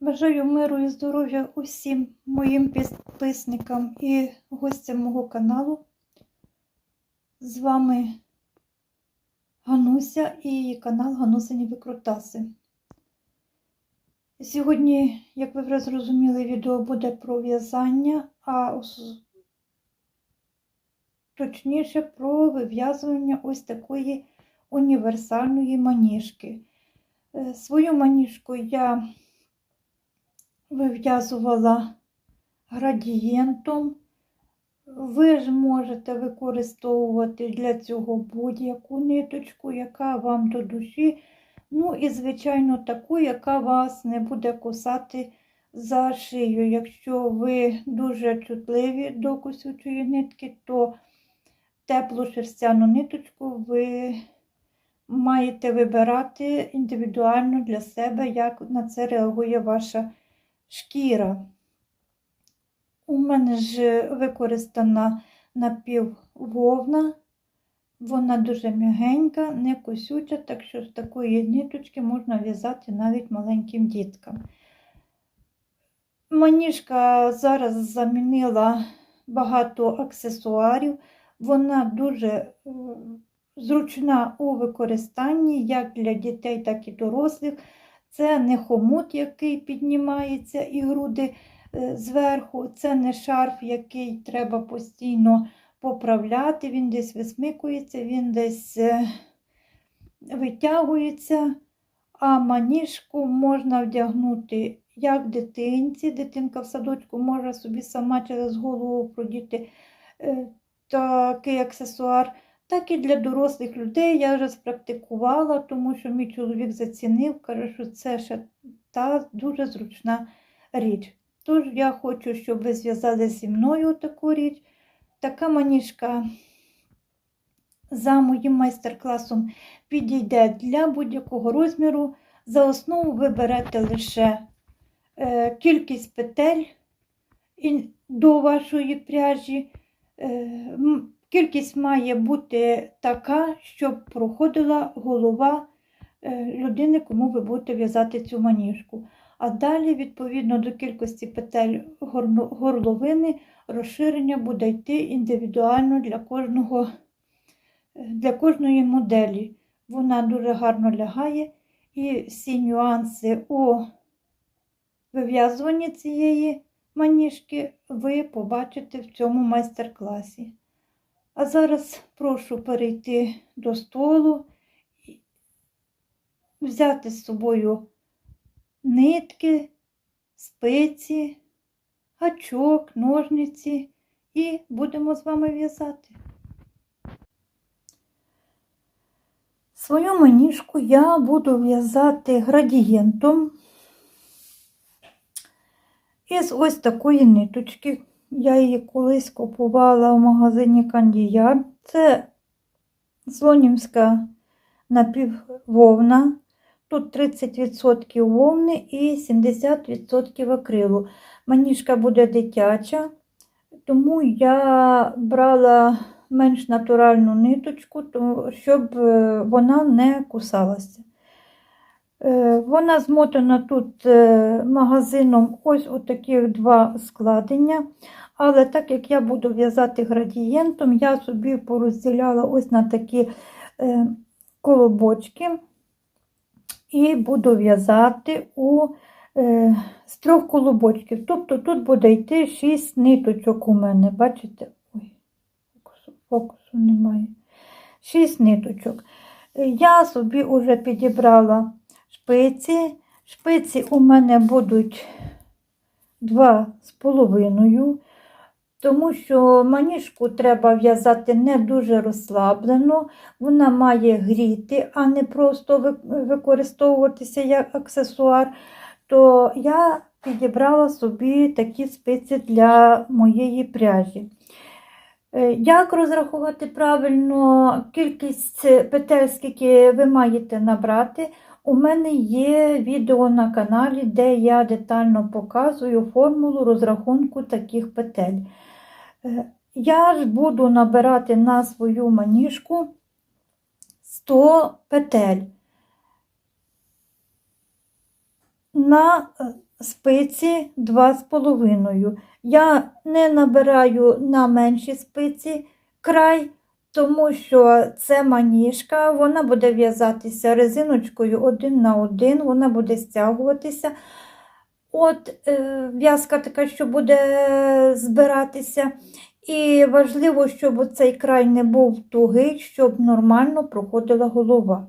Бажаю миру і здоров'я усім моїм підписникам і гостям мого каналу. З вами Гануся і канал Ганусині Викрутаси. Сьогодні, як ви вже зрозуміли, відео буде про в'язання, а точніше про вив'язування ось такої універсальної маніжки. Е, Свою маніжку я вив'язувала градієнтом. Ви ж можете використовувати для цього будь-яку ниточку, яка вам до душі. Ну і, звичайно, таку, яка вас не буде кусати за шию. Якщо ви дуже чутливі до кусючої нитки, то теплу шерстяну ниточку ви маєте вибирати індивідуально для себе, як на це реагує ваша шкіра. У мене ж використана напіввовна, вона дуже м'ягенька, не косюча, так що з такої ниточки можна в'язати навіть маленьким діткам. Маніжка зараз замінила багато аксесуарів, вона дуже е, зручна у використанні як для дітей, так і дорослих. Це не хомут, який піднімається і груди е, зверху, це не шарф, який треба постійно поправляти, він десь висмикується, він десь е, витягується, а маніжку можна вдягнути як дитинці. Дитинка в садочку може собі сама через голову продіти е, такий аксесуар так і для дорослих людей. Я вже спрактикувала, тому що мій чоловік зацінив, каже, що це ще та дуже зручна річ. Тож я хочу, щоб ви зв'язали зі мною таку річ. Така маніжка за моїм майстер-класом підійде для будь-якого розміру. За основу ви берете лише е, кількість петель до вашої пряжі. Кількість має бути така, щоб проходила голова е, людини, кому ви будете в'язати цю маніжку. А далі, відповідно до кількості петель горловини, розширення буде йти індивідуально для кожного, е, для кожної моделі. Вона дуже гарно лягає, і всі нюанси у вив'язуванні цієї маніжки ви побачите в цьому майстер-класі. А зараз прошу перейти до столу, взяти з собою нитки, спиці, гачок, ножниці і будемо з вами в'язати. Свою маніжку я буду в'язати градієнтом із ось такої ниточки. Я її колись купувала в магазині Кандіяр. Це слонімська напіввовна. Тут 30% вовни і 70% акрилу. Маніжка буде дитяча, тому я брала менш натуральну ниточку, щоб е, вона не кусалася. Е, Вона змотана тут е, магазином ось у таких два складення. Але так як я буду в'язати градієнтом, я собі порозділяла ось на такі е, колобочки і буду в'язати у е, з трьох колобочків. Тобто тут буде йти 6 ниточок у мене. Бачите? Ой, фокусу, фокусу немає. 6 ниточок. Я собі вже підібрала шпиці. Шпиці у мене будуть два з половиною, тому що маніжку треба в'язати не дуже розслаблено, вона має гріти, а не просто використовуватися як аксесуар. То я підібрала собі такі спиці для моєї пряжі. Е, Як розрахувати правильно кількість петель, скільки ви маєте набрати? У мене є відео на каналі, де я детально показую формулу розрахунку таких петель. Я ж буду набирати на свою маніжку 100 петель. На е, спиці 2,5. Я не набираю на менші спиці край, тому що це маніжка, вона буде в'язатися резиночкою один на один, вона буде стягуватися. От е, в'язка така, що буде збиратися. І важливо, щоб цей край не був тугий, щоб нормально проходила голова.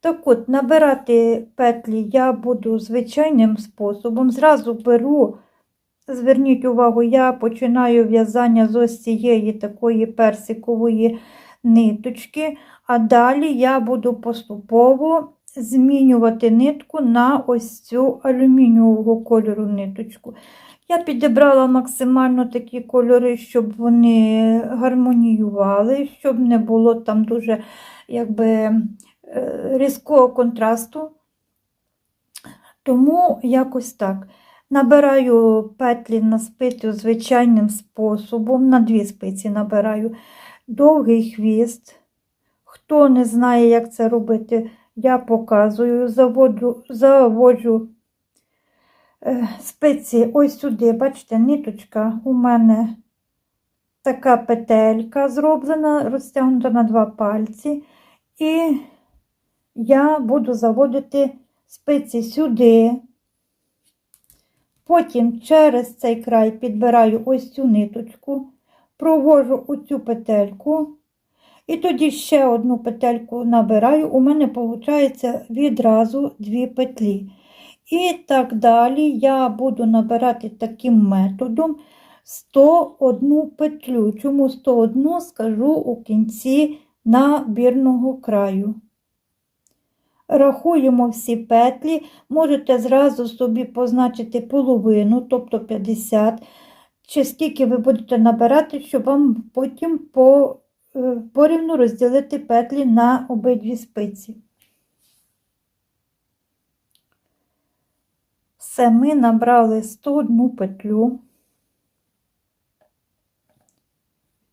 Так от, набирати петлі я буду звичайним способом. Зразу беру, зверніть увагу, я починаю в'язання з ось цієї такої персикової ниточки, а далі я буду поступово змінювати нитку на ось цю алюмінієвого кольору ниточку. Я підібрала максимально такі кольори, щоб вони гармоніювали, щоб не було там дуже якби, е, різкого контрасту. Тому якось так. Набираю петлі на спицю звичайним способом, на дві спиці набираю довгий хвіст. Хто не знає, як це робити, я показую, заводжу, заводжу е, спиці ось сюди, бачите, ниточка у мене така петелька зроблена, розтягнута на два пальці. І я буду заводити спиці сюди. Потім через цей край підбираю ось цю ниточку, провожу оцю петельку. І тоді ще одну петельку набираю, у мене виходить відразу дві петлі. І так далі я буду набирати таким методом 101 петлю. Чому 101 скажу у кінці набірного краю. Рахуємо всі петлі, можете зразу собі позначити половину, тобто 50, чи скільки ви будете набирати, щоб вам потім по, порівну розділити петлі на обидві спиці. Все, ми набрали 101 петлю.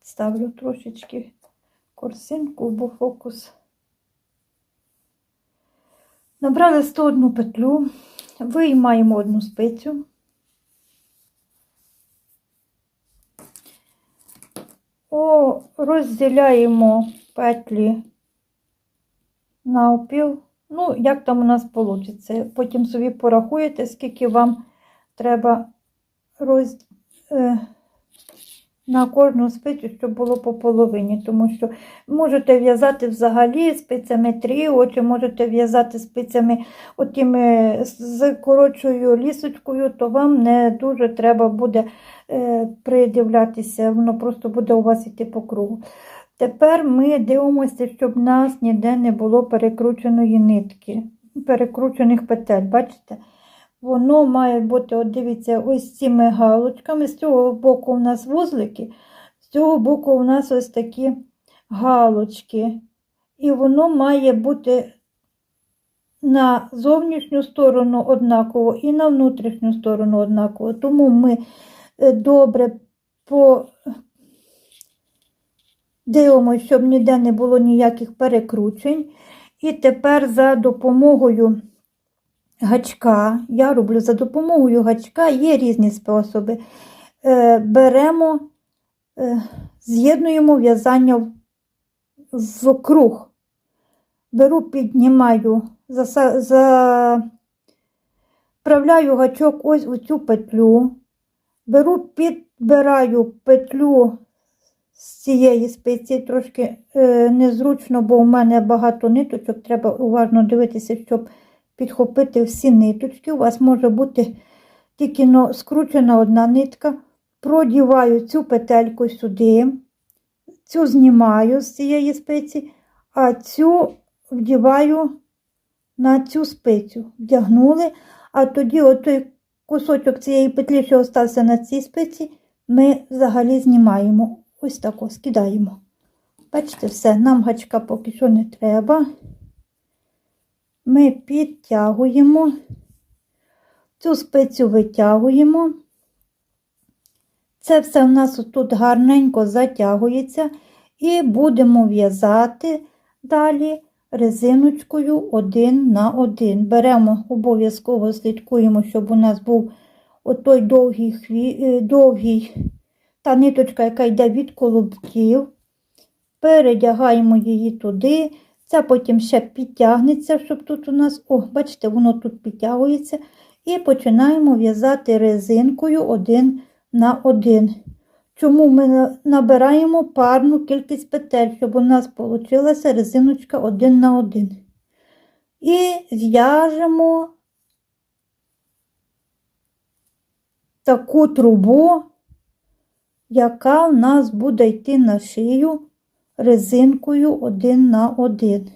Ставлю трошечки корсинку, бо фокус. Набрали 101 петлю, виймаємо одну спицю. О, розділяємо петлі на опіл. Ну, як там у нас вийде. Потім собі порахуєте, скільки вам треба роз... на кожну спицю, щоб було по половині. Тому що можете в'язати взагалі спицями тріо, чи можете в'язати спицями отими з коротшою лісочкою, то вам не дуже треба буде е, придивлятися, воно просто буде у вас йти по кругу. Тепер ми дивимося, щоб нас ніде не було перекрученої нитки, перекручених петель. Бачите? Воно має бути, от дивіться, ось цими галочками. З цього боку у нас вузлики, з цього боку у нас ось такі галочки. І воно має бути на зовнішню сторону однаково і на внутрішню сторону однаково. Тому ми е, добре по Дивимося, щоб ніде не було ніяких перекручень. І тепер за допомогою гачка, я роблю за допомогою гачка, є різні способи. Е, беремо, е, з'єднуємо в'язання в круг. Беру, піднімаю, заправляю гачок ось у цю петлю. Беру, підбираю петлю з цієї спиці трошки е, незручно, бо у мене багато ниточок, треба уважно дивитися, щоб підхопити всі ниточки. У вас може бути тільки но, скручена одна нитка. Продіваю цю петельку сюди, цю знімаю з цієї спиці, а цю вдіваю на цю спицю. Вдягнули, а тоді отой кусочок цієї петлі, що залишився на цій спиці, ми взагалі знімаємо. Ось так ось кидаємо. Бачите, все, нам гачка поки що не треба. Ми підтягуємо, цю спицю витягуємо. Це все в нас тут гарненько затягується, і будемо в'язати далі резиночкою один на один. Беремо, обов'язково слідкуємо, щоб у нас був отой довгий, хві... е, довгий та ниточка, яка йде від колобків. Передягаємо її туди. Ця потім ще підтягнеться, щоб тут у нас, о, бачите, воно тут підтягується. І починаємо в'язати резинкою один на один. Чому ми набираємо парну кількість петель, щоб у нас вийшла резиночка один на один. І зв'яжемо таку трубу, яка в нас буде йти на шию резинкою один на один.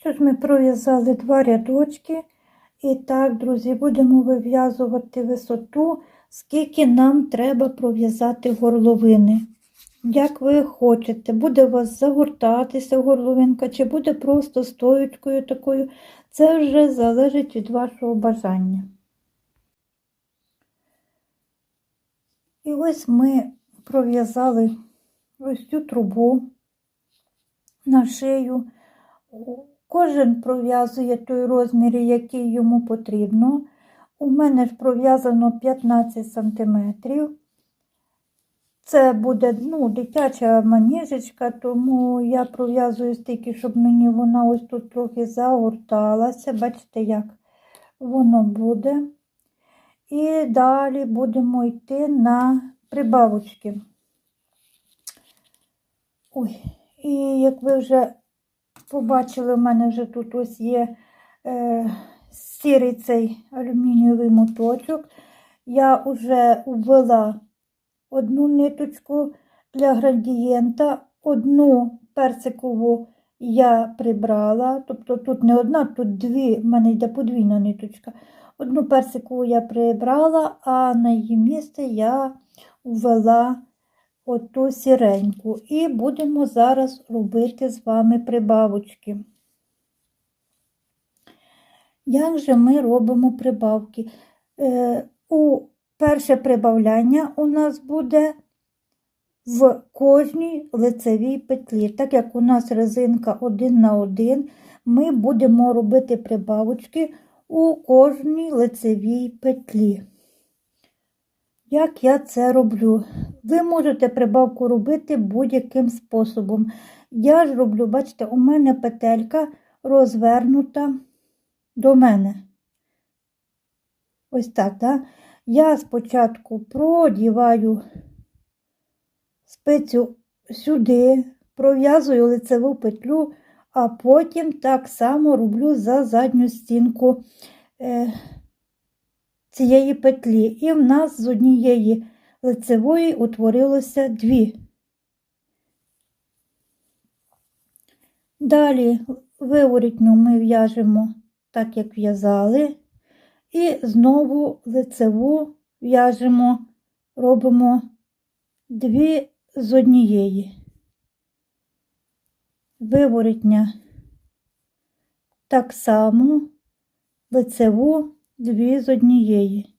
Що ж ми пров'язали два рядочки. І так, друзі, будемо вив'язувати висоту, скільки нам треба пров'язати горловини. Як ви хочете, буде у вас загортатися горловинка, чи буде просто стоючкою такою, це вже залежить від вашого бажання. І ось ми пров'язали ось цю трубу на шию. Кожен пров'язує той розмір, який йому потрібно. У мене ж пров'язано 15 см. Це буде ну, дитяча маніжечка, тому я пров'язую стільки, щоб мені вона ось тут трохи загорталася. Бачите, як воно буде. І далі будемо йти на прибавочки. Ой, і як ви вже побачили, у мене вже тут ось є е, сірий цей алюмінієвий моточок. Я вже ввела одну ниточку для градієнта, одну персикову я прибрала, тобто тут не одна, тут дві, в мене йде подвійна ниточка. Одну персикову я прибрала, а на її місце я ввела оту сіреньку. І будемо зараз робити з вами прибавочки. Як же ми робимо прибавки? Е, у перше прибавляння у нас буде в кожній лицевій петлі. Так як у нас резинка один на один, ми будемо робити прибавочки у кожній лицевій петлі. Як я це роблю? Ви можете прибавку робити будь-яким способом. Я ж роблю, бачите, у мене петелька розвернута до мене. Ось так, так? Я спочатку продіваю спицю сюди, пров'язую лицеву петлю, а потім так само роблю за задню стінку е, цієї петлі. І в нас з однієї лицевої утворилося дві. Далі виворітню ми в'яжемо так, як в'язали, і знову лицеву в'яжемо, робимо дві з однієї. Виворітня так само, лицеву дві з однієї.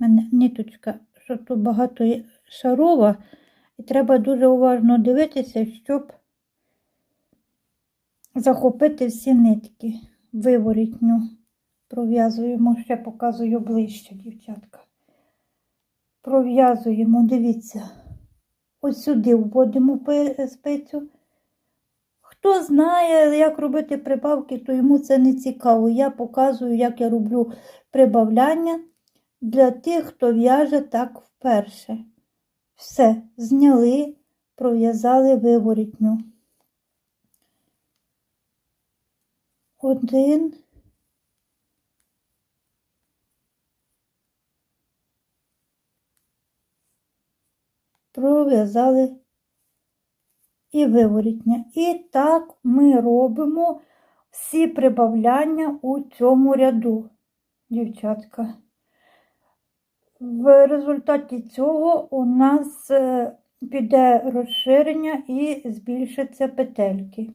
У мене ниточка, що тут багато шарова, і треба дуже уважно дивитися, щоб захопити всі нитки. Виворітню пров'язуємо, ще показую ближче, дівчатка. Пров'язуємо, дивіться, ось сюди вводимо пи- спицю. Хто знає, як робити прибавки, то йому це не цікаво. Я показую, як я роблю прибавляння для тих, хто в'яже так вперше. Все, зняли, пров'язали виворітню. Один. Пров'язали і виворітня. І так ми робимо всі прибавляння у цьому ряду, дівчатка. В результаті цього у нас е, піде розширення і збільшаться петельки.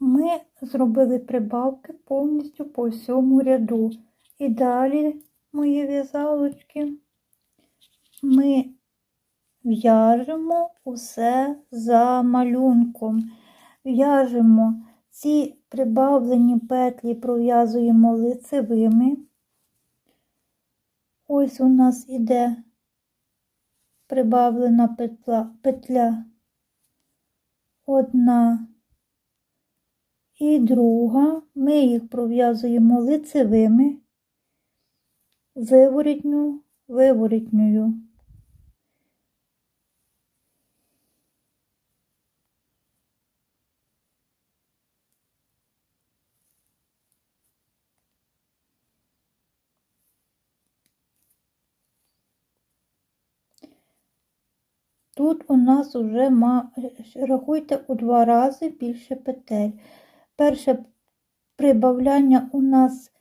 Ми зробили прибавки повністю по всьому ряду. І далі, мої в'язалочки, ми в'яжемо усе за малюнком. В'яжемо ці прибавлені петлі, пров'язуємо лицевими. Ось у нас іде прибавлена петля, петля одна і друга. Ми їх пров'язуємо лицевими, виворітню, виворітньою. Тут у нас вже рахуйте у два рази більше петель. Перше прибавляння у нас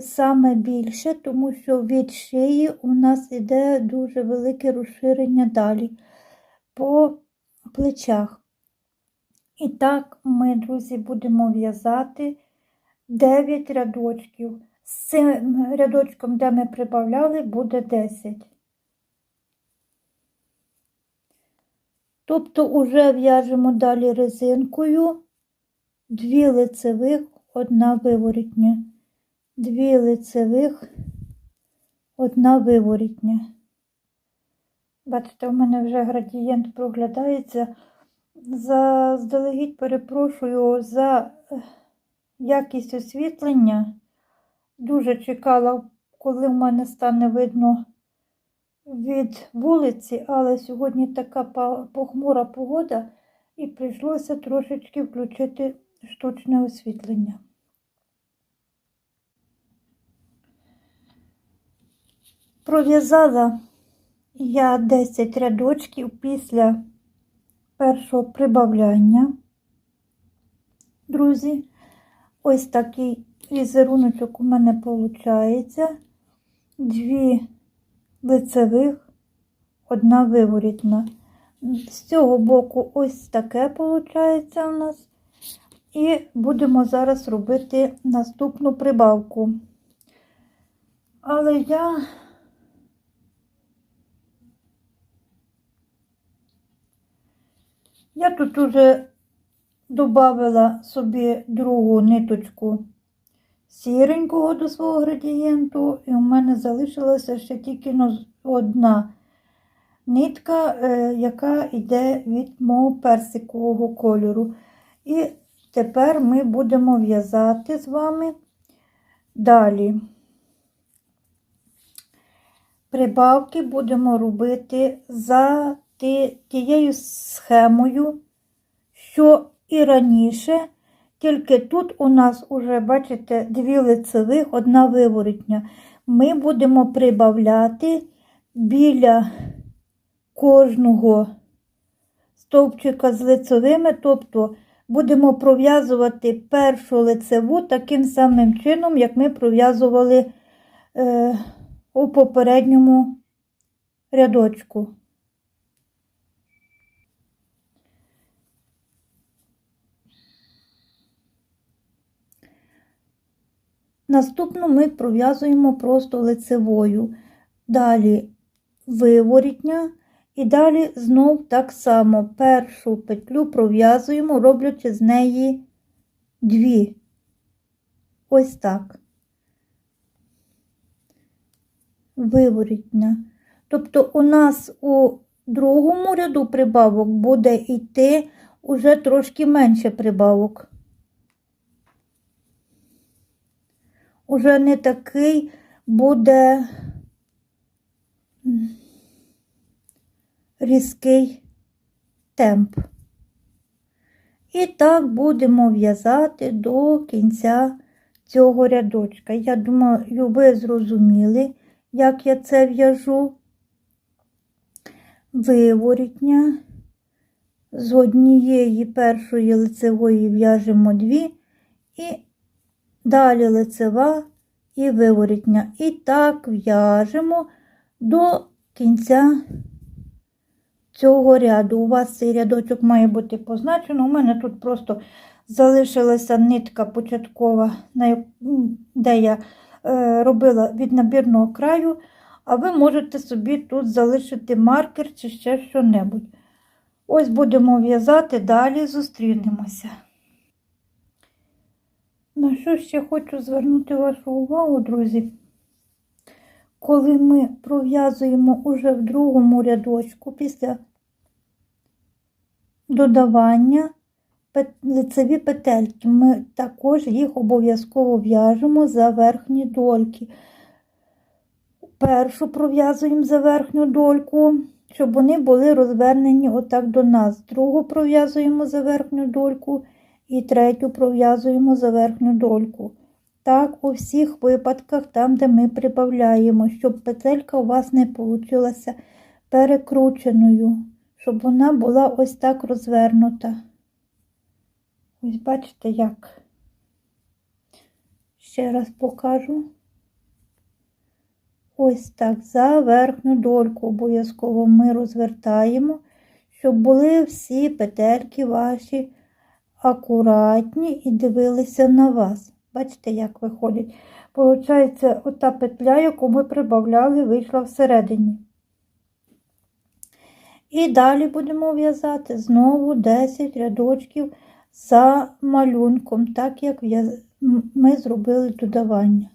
саме більше, тому що від шиї у нас іде дуже велике розширення далі по плечах. І так ми, друзі, будемо в'язати 9 рядочків. З цим рядочком, де ми прибавляли, буде 10. Тобто уже в'яжемо далі резинкою дві лицевих, одна виворітня, дві лицевих, одна виворітня. Бачите, у мене вже градієнт проглядається. Заздалегідь перепрошую за е, якість освітлення. Дуже чекала, коли в мене стане видно від вулиці, але сьогодні така похмура погода і прийшлося трошечки включити штучне освітлення. Пров'язала я 10 рядочків після першого прибавляння. Друзі, ось такий візеруночок у мене виходить. Дві лицевих, одна виворітна. З цього боку ось таке виходить у нас. І будемо зараз робити наступну прибавку. Але я я тут уже додала собі другу ниточку сіренького до свого градієнту, і у мене залишилася ще тільки одна нитка, е, яка йде від мого персикового кольору. І тепер ми будемо в'язати з вами далі. Прибавки будемо робити за тією схемою, що і раніше, тільки тут у нас уже, бачите, дві лицевих, одна виворотня. Ми будемо прибавляти біля кожного стовпчика з лицевими, тобто будемо пров'язувати першу лицеву таким самим чином, як ми пров'язували е, у попередньому рядочку. Наступну ми пров'язуємо просто лицевою. Далі виворітня. І далі знов так само першу петлю пров'язуємо, роблячи з неї дві. Ось так. Виворітня. Тобто у нас у другому ряду прибавок буде йти уже трошки менше прибавок. Уже не такий буде різкий темп. І так будемо в'язати до кінця цього рядочка. Я думаю, ви зрозуміли, як я це в'яжу. Виворітня, з однієї першої лицевої в'яжемо дві, і далі лицева і виворітня. І так в'яжемо до кінця цього ряду. У вас цей рядочок має бути позначено. У мене тут просто залишилася нитка початкова, де я е, робила від набірного краю, а ви можете собі тут залишити маркер чи ще що-небудь. Ось будемо в'язати, далі зустрінемося. На що ще хочу звернути вашу увагу, друзі? Коли ми пров'язуємо уже в другому рядочку після додавання лицеві петельки, ми також їх обов'язково в'яжемо за верхні дольки. Першу пров'язуємо за верхню дольку, щоб вони були розвернені отак до нас. Другу пров'язуємо за верхню дольку і третю пров'язуємо за верхню дольку. Так, у всіх випадках, там, де ми прибавляємо, щоб петелька у вас не вийшла перекрученою, щоб вона була ось так розвернута. Ось бачите, як. Ще раз покажу. Ось так, за верхню дольку обов'язково ми розвертаємо, щоб були всі петельки ваші акуратні і дивилися на вас. Бачите, як виходить. Получається, ота петля, яку ми прибавляли, вийшла всередині. І далі будемо в'язати знову 10 рядочків за малюнком, так як ми зробили додавання.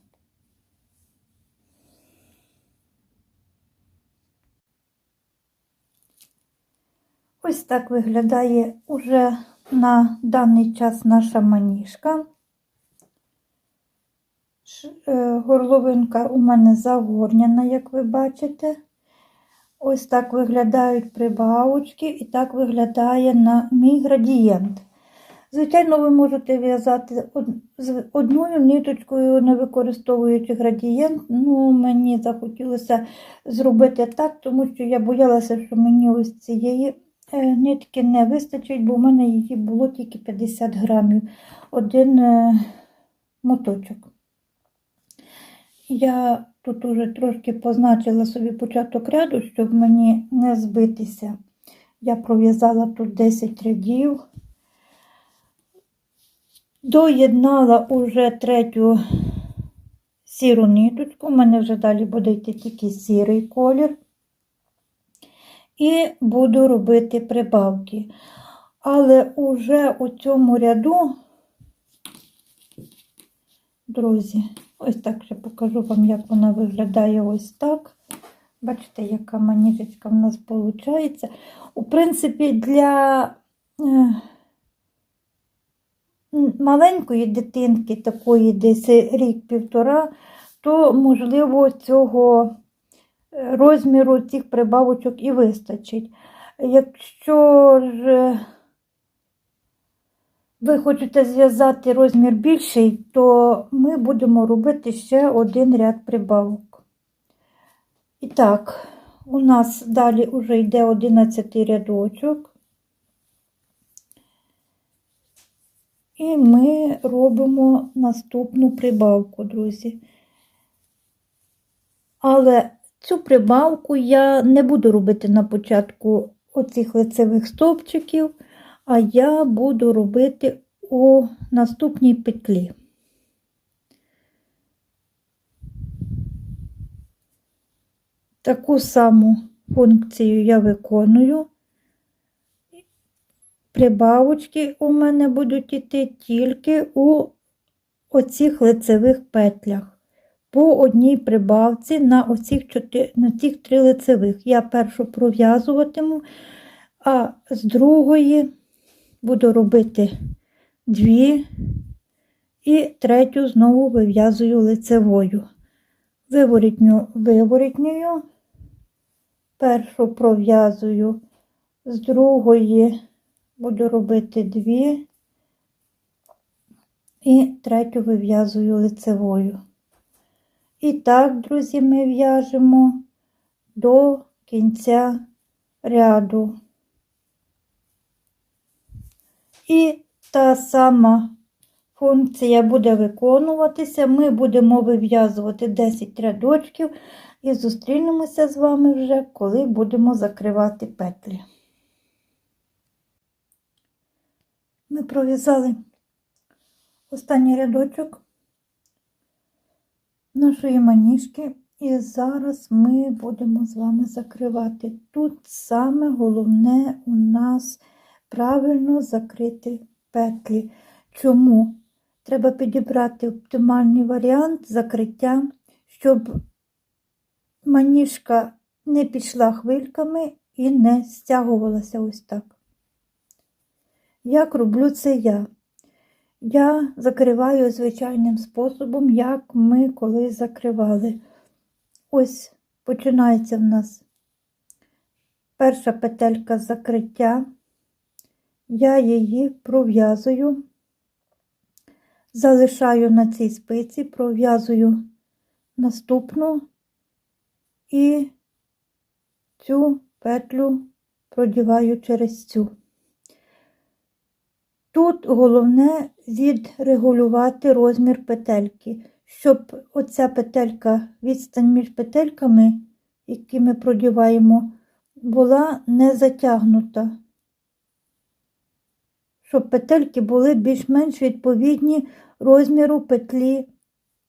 Ось так виглядає уже на даний час наша маніжка. Е, Горловинка у мене загорняна, як ви бачите. Ось так виглядають прибавочки, і так виглядає на мій градієнт. Звичайно, ви можете в'язати з одною ниточкою, не використовуючи градієнт. Ну, мені захотілося зробити так, тому що я боялася, що мені ось цієї нитки не вистачить, бо в мене її було тільки 50 грамів, один е, моточок. Я тут уже трошки позначила собі початок ряду, щоб мені не збитися. Я пров'язала тут 10 рядів. Доєднала уже третю сіру ниточку. У мене вже далі буде йти тільки сірий колір. І буду робити прибавки. Але уже у цьому ряду, друзі, ось так ще покажу вам, як вона виглядає ось так. Бачите, яка маніжечка в нас виходить. У принципі, для е, маленької дитинки, такої десь рік-півтора, то, можливо, цього розміру цих прибавочок і вистачить. Якщо ж ви хочете зв'язати розмір більший, то ми будемо робити ще один ряд прибавок. І так, у нас далі вже йде 11 рядочок. І ми робимо наступну прибавку, друзі. Але цю прибавку я не буду робити на початку оцих лицевих стовпчиків, а я буду робити у наступній петлі. Таку саму функцію я виконую. Прибавочки у мене будуть йти тільки у оцих лицевих петлях. По одній прибавці на оцих чотири, на цих три лицевих. Я першу пров'язуватиму, а з другої буду робити дві і третю знову вив'язую лицевою. Виворітню виворітньою. Першу пров'язую з другої буду робити дві і третю вив'язую лицевою. І так, друзі, ми в'яжемо до кінця ряду. І та сама функція буде виконуватися. Ми будемо вив'язувати 10 рядочків і зустрінемося з вами вже, коли будемо закривати петлі. Ми пров'язали останній рядочок нашої маніжки. І зараз ми будемо з вами закривати. Тут саме головне у нас правильно закрити петлі. Чому? Треба підібрати оптимальний варіант закриття, щоб маніжка не пішла хвильками і не стягувалася ось так. Як роблю це я? Я закриваю звичайним способом, як ми колись закривали. Ось починається в нас перша петелька закриття. Я її пров'язую, залишаю на цій спиці, пров'язую наступну і цю петлю продіваю через цю. Тут головне відрегулювати розмір петельки, щоб оця петелька, відстань між петельками, які ми продіваємо, була не затягнута. Щоб петельки були більш-менш відповідні розміру петлі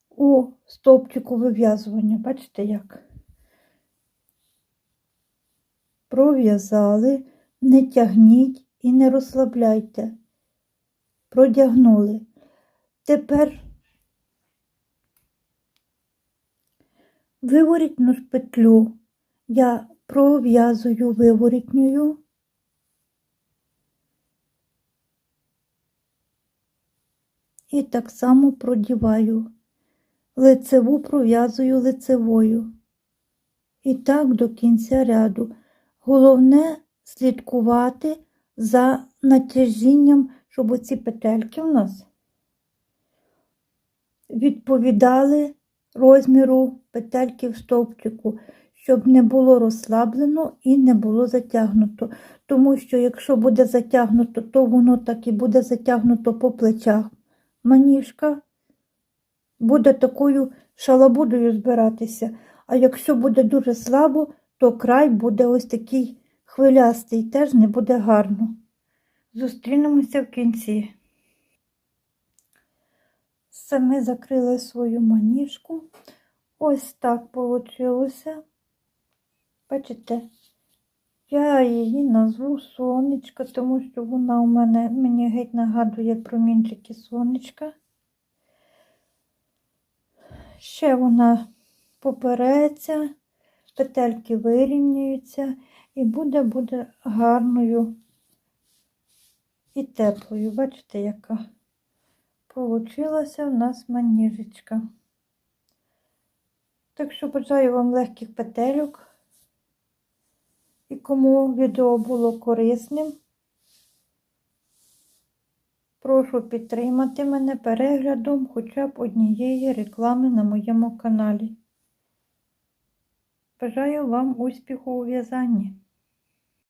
у стовпчику вив'язування. Бачите як? Пров'язали, не тягніть і не розслабляйте продягнули. Тепер виворітну петлю я пров'язую виворітньою. І так само продіваю. Лицеву пров'язую лицевою. І так до кінця ряду. Головне слідкувати за натяжінням щоб оці петельки в нас відповідали розміру петельки в стовпчику, щоб не було розслаблено і не було затягнуто. Тому що, якщо буде затягнуто, то воно так і буде затягнуто по плечах. Маніжка буде такою шалабудою збиратися. А якщо буде дуже слабо, то край буде ось такий хвилястий, теж не буде гарно. Зустрінемося в кінці. Ми закрили свою маніжку. Ось так вийшло. Бачите, я її назву сонечка, тому що вона у мене мені геть нагадує промінчики сонечка. Ще вона попереться, петельки вирівнюються і буде буде гарною і теплою. Бачите, яка получилася в нас маніжечка. Так що бажаю вам легких петельок. І кому відео було корисним, прошу підтримати мене переглядом хоча б однієї реклами на моєму каналі. Бажаю вам успіху у в'язанні!